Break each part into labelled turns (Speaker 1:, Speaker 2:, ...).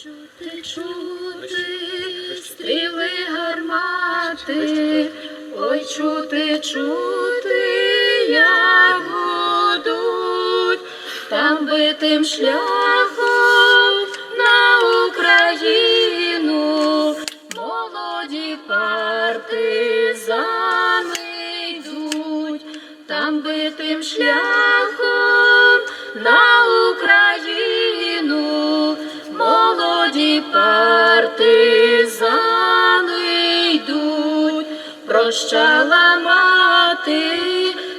Speaker 1: Чути, чути, стріли гармати, ой, чути, чути, як гудуть, там битим шляхом на Україну, молоді партизани йдуть, там битим шляхом на Україну, молоді партизани йдуть, прощала мати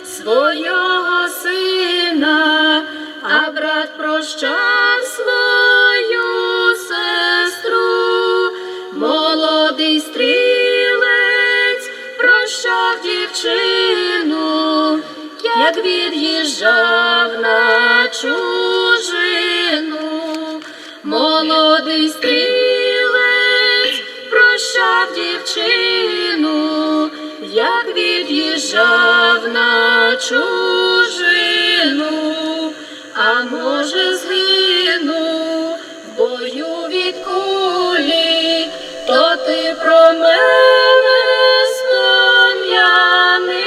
Speaker 1: свого сина, а брат прощав свою сестру, молодий стрілець прощав дівчину, як від'їжджав на молодий стрілець прощав дівчину, як від'їжджав на чужину, а може згинув в бою від кулі, то ти про мене спом'яни,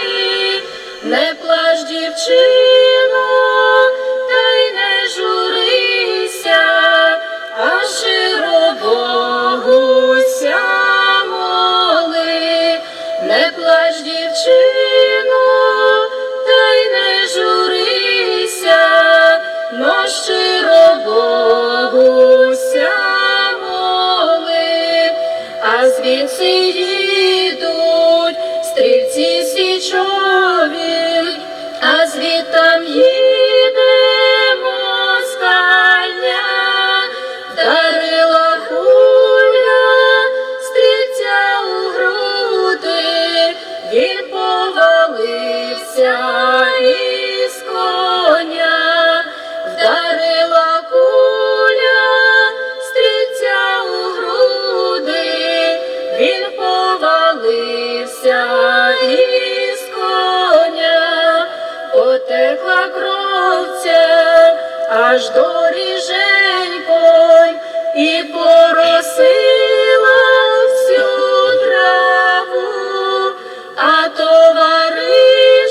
Speaker 1: не плач, дівчино, та й не журися, а щиро Богуся моли, а звідси їдуть стрільці січові, потекла кровця аж до ріженькой і поросила всю траву, а товариші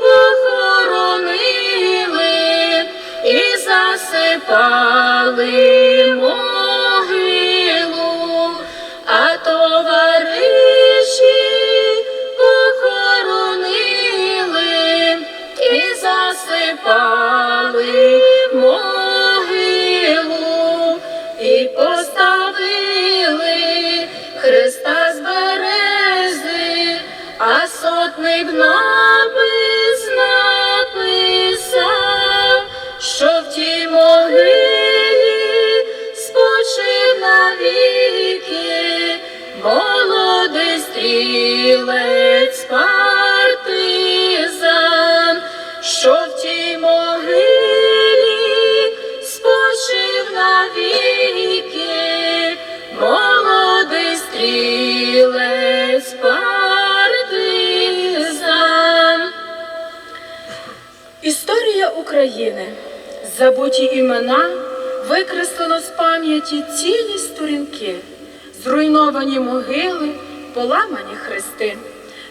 Speaker 1: похоронили і засипали засипали могилу, і поставили Христа з берези, а сотник напис написав, що в тій могилі спочив навіки молодий стрілець могилі спочив навіки молодий стрілець партизан.
Speaker 2: Історія України. Забуті імена викреслено з пам'яті цілі сторінки, зруйновані могили, поламані хрести.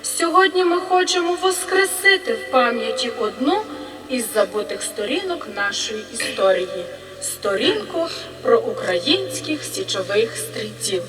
Speaker 2: Сьогодні ми хочемо воскресити в пам'яті одну із забутих сторінок нашої історії сторінку про українських січових стрільців.